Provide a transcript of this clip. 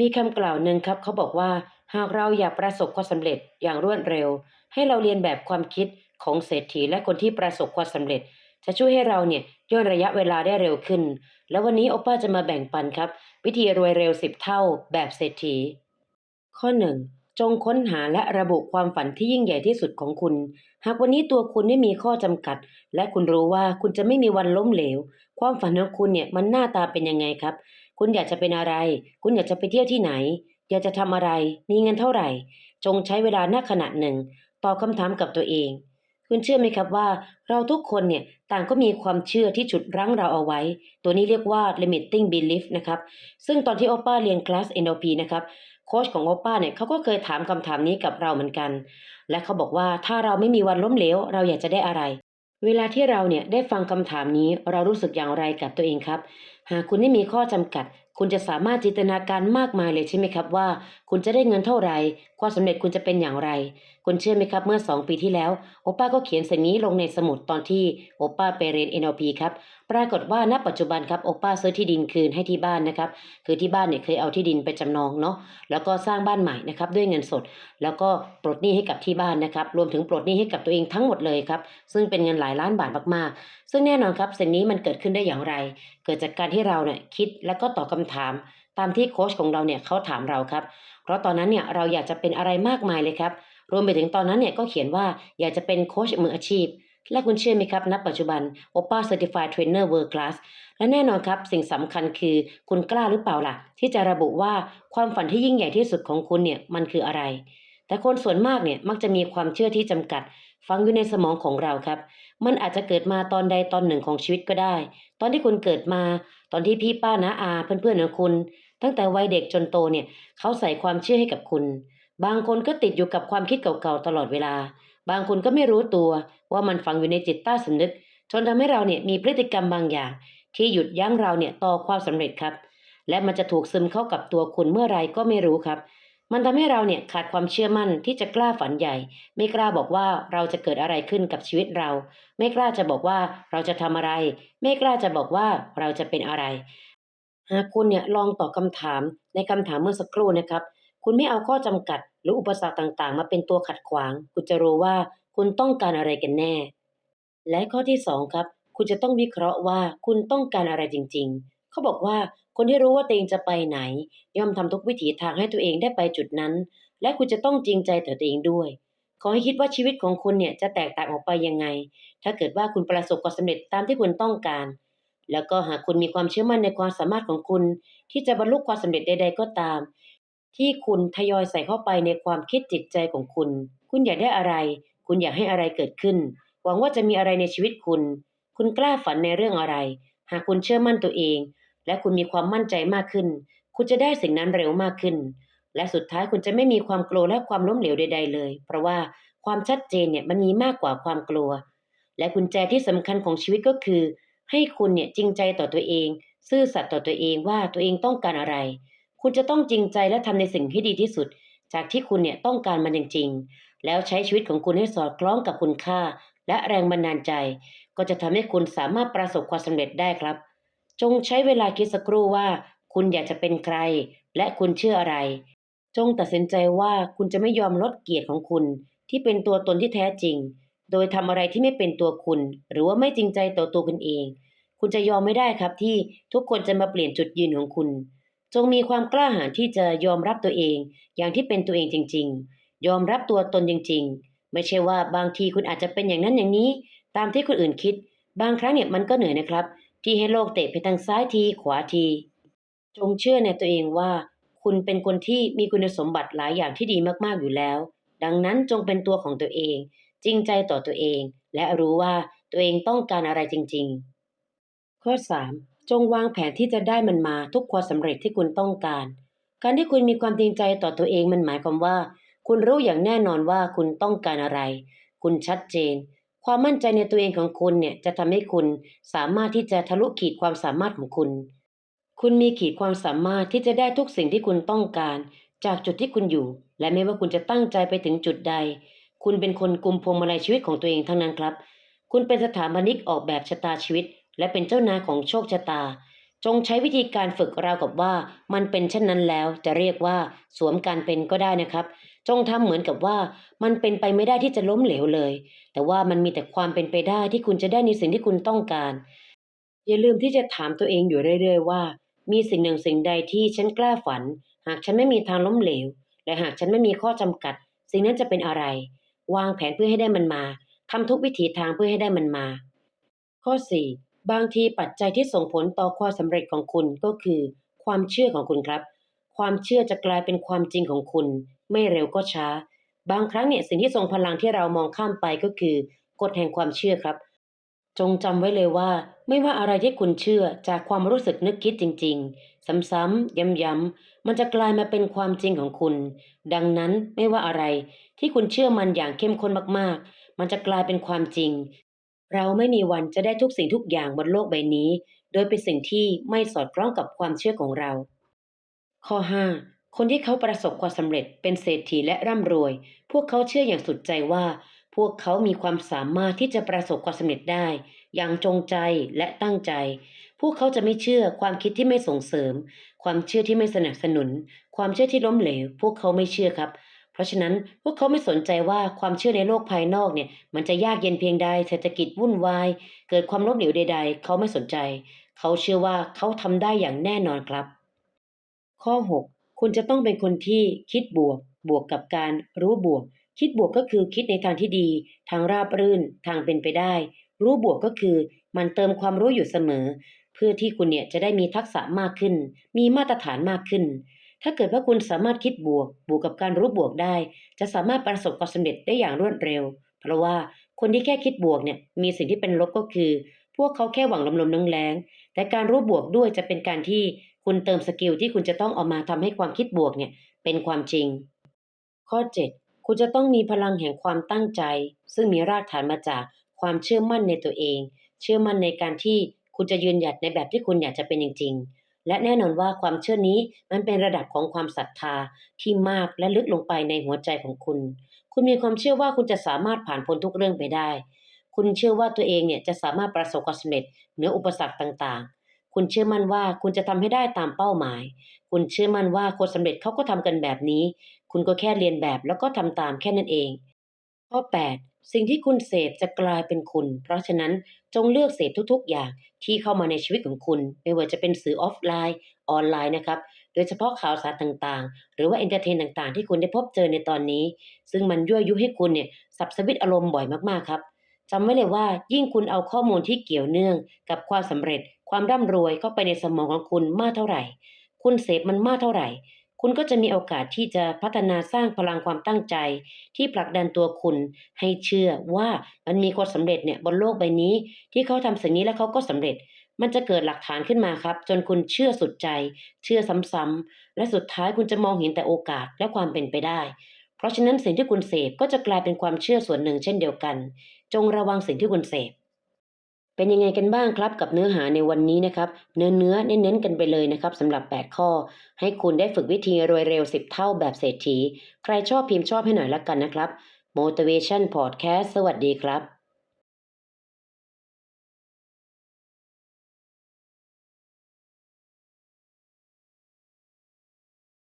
มีคำกล่าวหนึ่งครับเขาบอกว่า หากเราอยากประสบความสำเร็จอย่างรวดเร็ว ให้เราเรียนแบบความคิดของเศรษฐีและคนที่ประสบความสำเร็จ จะช่วยให้เราเนี่ยย่นระยะเวลาได้เร็วขึ้น แล้ววันนี้โอป้าจะมาแบ่งปันครับ วิธีรวยเร็ว10เท่าแบบเศรษฐี ข้อ 1 จงค้นหาและระบุความฝันที่ยิ่งใหญ่ที่สุดของคุณ หากวันนี้ตัวคุณไม่มีข้อจำกัด และคุณรู้ว่าคุณจะไม่มีวันล้มเหลว ความฝันของคุณเนี่ยมันหน้าตาเป็นยังไงครับ คุณอยากจะเป็นอะไร คุณอยากจะไปเที่ยวที่ไหน อยากจะทำอะไร มีเงินเท่าไหร่ จงใช้เวลาหน้าขณะหนึ่ง ตอบคำถามกับตัวเอง คุณเชื่อไหมครับว่า เราทุกคนเนี่ยต่างก็มีความเชื่อที่ฉุดรั้งเราเอาไว้ ตัวนี้เรียกว่า limiting belief นะครับ ซึ่งตอนที่โอป้าเรียนคลาส NLP นะครับโค้ชของโอป้าเนี่ยเขาก็เคยถามคำถามนี้กับเราเหมือนกัน และเขาบอกว่าถ้าเราไม่มีวันล้มเหลว เราอยากจะได้อะไร เวลาที่เราเนี่ยได้ฟังคำถามนี้เรารู้สึกอย่างไรกับตัวเองครับ หากคุณไม่มีข้อจำกัด คุณจะสามารถจินตนาการมากมายเลยใช่ไหมครับว่า คุณจะได้เงินเท่าไหร่ความสำเร็จคุณจะเป็นอย่างไร คุณเชื่อไหมครับเมื่อ 2 ปีที่แล้ว โอป้าก็เขียนสิ่งนี้ลงในสมุดตอนที่โอป้าไปเรียน NLP ครับ ปรากฏว่าณปัจจุบันครับโอป้าซื้อที่ดินคืนให้ที่บ้านนะครับ คือที่บ้านเนี่ยเคยเอาที่ดินไปจำนองเนาะ แล้วก็สร้างบ้านใหม่นะครับด้วยเงินสด แล้วก็ปลดหนี้ให้กับที่บ้านนะครับ รวมถึงปลดหนี้ให้กับตัวเองทั้งหมดเลยครับ ซึ่งเป็นเงินหลายล้านบาทมากๆ ซึ่งแน่นอนครับสิ่งนี้มันเกิดขึ้นได้อย่างไร เกิดจากการที่เราเนี่ยคิดแล้วก็ตอบคำถาม ตามที่โค้ชของเราเนี่ยเขาถามเราครับ เพราะตอนนั้นเนี่ยเราอยากจะเป็นอะไรมากมายเลยครับ รวมไปถึงตอนนั้นเนี่ยก็เขียนว่าอยากจะเป็นโค้ชมืออาชีพ และคุณเชื่อไหมครับณปัจจุบัน OPA Certified Trainer World Class และแน่นอนครับ สิ่งสำคัญคือคุณกล้าหรือเปล่าล่ะ ที่จะระบุว่าความฝันที่ยิ่งใหญ่ที่สุดของคุณเนี่ยมันคืออะไร แต่คนส่วนมากเนี่ยมักจะมีความเชื่อที่จำกัดฝังอยู่ในสมองของเราครับ มันอาจจะเกิดมาตอนใดตอนหนึ่งของชีวิตก็ได้ ตอนที่คุณเกิดมา ตอนที่พี่ป้าน้าอาเพื่อนๆของคุณ ตั้งแต่วัยเด็กจนโตเนี่ยเขาใส่ความเชื่อให้กับคุณ บางคนก็ติดอยู่กับความคิดเก่าๆตลอดเวลา บางคนก็ไม่รู้ตัวว่ามันฝังอยู่ในจิตใต้สำนึก จนทำให้เราเนี่ยมีพฤติกรรมบางอย่าง ที่หยุดยั้งเราเนี่ยต่อความสำเร็จครับ และมันจะถูกซึมเข้ากับตัวคุณเมื่อไรก็ไม่รู้ครับ มันทำให้เราเนี่ยขาดความเชื่อมั่นที่จะกล้าฝันใหญ่ ไม่กล้าบอกว่าเราจะเกิดอะไรขึ้นกับชีวิตเรา ไม่กล้าจะบอกว่าเราจะทำอะไร ไม่กล้าจะบอกว่าเราจะเป็นอะไร หากคุณเนี่ยลองตอบคำถามในคำถามเมื่อสักครู่นะครับ คุณไม่เอาข้อจำกัด หรืออุปสรรคต่างๆ มาเป็นตัวขัดขวาง คุณจะรู้ว่าคุณต้องการอะไรกันแน่ และข้อที่สองครับ คุณจะต้องวิเคราะห์ว่าคุณต้องการอะไรจริง ๆ เขาบอกว่าคนที่รู้ว่าตัวเองจะไปไหน ย่อมทำทุกวิถีทางให้ตัวเองได้ไปจุดนั้น และคุณจะต้องจริงใจต่อตัวเองด้วยขอให้คิดว่าชีวิตของคุณเนี่ยจะแตกต่างออกไปยังไง ถ้าเกิดว่าคุณประสบความสำเร็จตามที่คุณต้องการ แล้วก็หากคุณมีความเชื่อมั่นในความสามารถของคุณ ที่จะบรรลุความสำเร็จใด ๆ ก็ตาม ที่คุณทยอยใส่เข้าไปในความคิดจิตใจของคุณ คุณอยากได้อะไร คุณอยากให้อะไรเกิดขึ้น หวังว่าจะมีอะไรในชีวิตคุณ คุณกล้าฝันในเรื่องอะไร หากคุณเชื่อมั่นตัวเอง และคุณมีความมั่นใจมากขึ้น คุณจะได้สิ่งนั้นเร็วมากขึ้น และสุดท้ายคุณจะไม่มีความกลัวและความล้มเหลวใด ๆ เลย เพราะว่าความชัดเจนเนี่ยมันมีมากกว่าความกลัว และกุญแจที่สำคัญของชีวิตก็คือ ให้คุณเนี่ยจริงใจต่อตัวเอง ซื่อสัตย์ต่อตัวเองว่าตัวเองต้องการอะไร คุณจะต้องจริงใจและทำในสิ่งที่ดีที่สุด จากที่คุณเนี่ยต้องการมันจริงๆ แล้วใช้ชีวิตของคุณให้สอดคล้องกับคุณค่า และแรงบันดาลใจ ก็จะทำให้คุณสามารถประสบความสำเร็จได้ครับ จงใช้เวลาคิดสักครู่ว่า คุณอยากจะเป็นใคร และคุณเชื่ออะไร จงตัดสินใจว่าคุณจะไม่ยอมลดเกียรติของคุณ ที่เป็นตัวตนที่แท้จริง โดยทำอะไรที่ไม่เป็นตัวคุณ หรือว่าไม่จริงใจต่อตัวคุณเอง คุณจะยอมไม่ได้ครับที่ทุกคนจะมาเปลี่ยนจุดยืนของคุณ จงมีความกล้าหาญที่จะยอมรับตัวเอง อย่างที่เป็นตัวเองจริง ๆ ยอมรับตัวตนจริง ๆ ไม่ใช่ว่าบางทีคุณอาจจะเป็นอย่างนั้นอย่างนี้ ตามที่คนอื่นคิด บางครั้งเนี่ยมันก็เหนื่อยนะครับ ที่ให้โลกเตะไปทางซ้ายทีขวาที จงเชื่อในตัวเองว่า คุณเป็นคนที่มีคุณสมบัติหลายอย่างที่ดีมากๆอยู่แล้ว ดังนั้นจงเป็นตัวของตัวเอง จริงใจต่อตัวเอง และรู้ว่าตัวเองต้องการอะไรจริง ๆ ข้อ 3 จงวางแผนที่จะได้มันมาทุกความสำเร็จที่คุณต้องการ การที่คุณมีความจริงใจต่อตัวเองมันหมายความว่า คุณรู้อย่างแน่นอนว่าคุณต้องการอะไร คุณชัดเจน ความมั่นใจในตัวเองของคุณเนี่ยจะทำให้คุณสามารถที่จะทะลุขีดความสามารถของคุณ คุณมีขีดความสามารถที่จะได้ทุกสิ่งที่คุณต้องการ จากจุดที่คุณอยู่ และไม่ว่าคุณจะตั้งใจไปถึงจุดใด คุณเป็นคนกุมพวงมาลัยชีวิตของตัวเองทั้งนั้นครับ คุณเป็นสถาปนิกออกแบบชะตาชีวิต และเป็นเจ้านายของโชคชะตา จงใช้วิธีการฝึกราวกับว่า มันเป็นเช่นนั้นแล้วจะเรียกว่าสวมการเป็นก็ได้นะครับ จงทำเหมือนกับว่ามันเป็นไปไม่ได้ที่จะล้มเหลวเลย แต่ว่ามันมีแต่ความเป็นไปได้ที่คุณจะได้ในสิ่งที่คุณต้องการ อย่าลืมที่จะถามตัวเองอยู่เรื่อยๆว่า มีสิ่งหนึ่งสิ่งใดที่ฉันกล้าฝัน หากฉันไม่มีทางล้มเหลว และหากฉันไม่มีข้อจำกัด สิ่งนั้นจะเป็นอะไร วางแผนเพื่อให้ได้มันมาทำทุกวิถีทางเพื่อให้ได้มันมา ข้อ 4 บางทีปัจจัยที่ส่งผลต่อความสำเร็จของคุณก็คือ ความเชื่อของคุณครับ ความเชื่อจะกลายเป็นความจริงของคุณ ไม่เร็วก็ช้า บางครั้งเนี่ยสิ่งที่ทรงพลังที่เรามองข้ามไปก็คือกฎแห่งความเชื่อครับ จงจำไว้เลยว่า ไม่ว่าอะไรที่คุณเชื่อจากความรู้สึกนึกคิดจริง ๆ ซ้ำๆย้ำๆมันจะกลายมาเป็นความจริงของคุณ ดังนั้นไม่ว่าอะไรที่คุณเชื่อมันอย่างเข้มข้นมากๆ มันจะกลายเป็นความจริง เราไม่มีวันจะได้ทุกสิ่งทุกอย่างบนโลกใบนี้ โดยเป็นสิ่งที่ไม่สอดคล้องกับความเชื่อของเรา ข้อ 5 คนที่เขาประสบความสำเร็จเป็นเศรษฐีและร่ำรวย พวกเขาเชื่ออย่างสุดใจว่า พวกเขามีความสามารถที่จะประสบความสำเร็จได้ อย่างจงใจและตั้งใจ พวกเขาจะไม่เชื่อความคิดที่ไม่ส่งเสริม ความเชื่อที่ไม่สนับสนุน ความเชื่อที่ล้มเหลว พวกเขาไม่เชื่อครับ เพราะฉะนั้นพวกเขาไม่สนใจว่าความเชื่อในโลกภายนอกเนี่ย มันจะยากเย็นเพียงใดเศรษฐกิจวุ่นวาย เกิดความล้มเหลวใด ๆ เขาไม่สนใจ เขาเชื่อว่าเขาทำได้อย่างแน่นอนครับ ข้อ 6 คุณจะต้องเป็นคนที่คิดบวก บวกกับการรู้บวก คิดบวกก็คือคิดในทางที่ดี ทางราบรื่น ทางเป็นไปได้ รู้บวกก็คือมันเติมความรู้อยู่เสมอ เพื่อที่คุณเนี่ยจะได้มีทักษะมากขึ้น มีมาตรฐานมากขึ้น ถ้าเกิดว่าคุณสามารถคิดบวก บวกกับการรู้บวกได้ จะสามารถประสบความสำเร็จได้อย่างรวดเร็ว เพราะว่าคนที่แค่คิดบวกเนี่ยมีสิ่งที่เป็นลบก็คือ พวกเขาแค่หวังลมๆแรงๆแต่การรู้บวกด้วยจะเป็นการที่คุณเติมสกิลที่คุณจะต้องเอามาทำให้ความคิดบวกเนี่ยเป็นความจริง ข้อ 7 คุณจะต้องมีพลังแห่งความตั้งใจ ซึ่งมีรากฐานมาจากความเชื่อมั่นในตัวเอง เชื่อมั่นในการที่คุณจะยืนหยัดในแบบที่คุณอยากจะเป็นจริงๆ และแน่นอนว่าความเชื่อนี้มันเป็นระดับของความศรัทธาที่มากและลึกลงไปในหัวใจของคุณ คุณมีความเชื่อว่าคุณจะสามารถผ่านพ้นทุกเรื่องไปได้ คุณเชื่อว่าตัวเองเนี่ยจะสามารถประสบความสำเร็จเหนืออุปสรรคต่างๆ คุณเชื่อมั่นว่าคุณจะทำให้ได้ตามเป้าหมาย คุณเชื่อมั่นว่าคนสำเร็จเขาก็ทำกันแบบนี้ คุณก็แค่เรียนแบบแล้วก็ทำตามแค่นั้นเอง ข้อ 8 สิ่งที่คุณเสพจะกลายเป็นคุณ เพราะฉะนั้นจงเลือกเสพทุกๆ อย่างที่เข้ามาในชีวิตของคุณ ไม่ว่าจะเป็นสื่อออฟไลน์ ออนไลน์นะครับ โดยเฉพาะข่าวสารต่างๆ หรือว่าเอนเตอร์เทนต่างๆ ที่คุณได้พบเจอในตอนนี้ ซึ่งมันยั่วยุให้คุณเนี่ยสับสวิตอารมณ์บ่อยมากๆครับจำไว้เลยว่ายิ่งคุณเอาข้อมูลที่เกี่ยวเนื่อง กับความสำเร็จ ความร่ำรวยเข้าไปในสมองของคุณมากเท่าไหร่ คุณเสพมันมากเท่าไหร่ คุณก็จะมีโอกาสที่จะพัฒนาสร้างพลังความตั้งใจ ที่ผลักดันตัวคุณให้เชื่อว่ามันมีคนสำเร็จเนี่ยบนโลกใบนี้ ที่เขาทำสิ่งนี้แล้วเขาก็สำเร็จ มันจะเกิดหลักฐานขึ้นมาครับ จนคุณเชื่อสุดใจ เชื่อซ้ำๆและสุดท้ายคุณจะมองเห็นแต่โอกาสและความเป็นไปได้ เพราะฉะนั้นสิ่งที่คุณเสพก็จะกลายเป็นความเชื่อส่วนหนึ่งเช่นเดียวกัน จงระวังสิ่งที่คุณเสพ เป็นยังไงกันบ้างครับกับเนื้อหาในวันนี้นะครับ เนื้อเนื้อเน้นๆกันไปเลยนะครับสำหรับ 8 ข้อ ให้คุณได้ฝึกวิธีรวยเร็ว 10 เท่าแบบเศรษฐี ใครชอบพิมพ์ชอบให้หน่อยละกันนะครับ Motivation Podcast สวัสดีครับ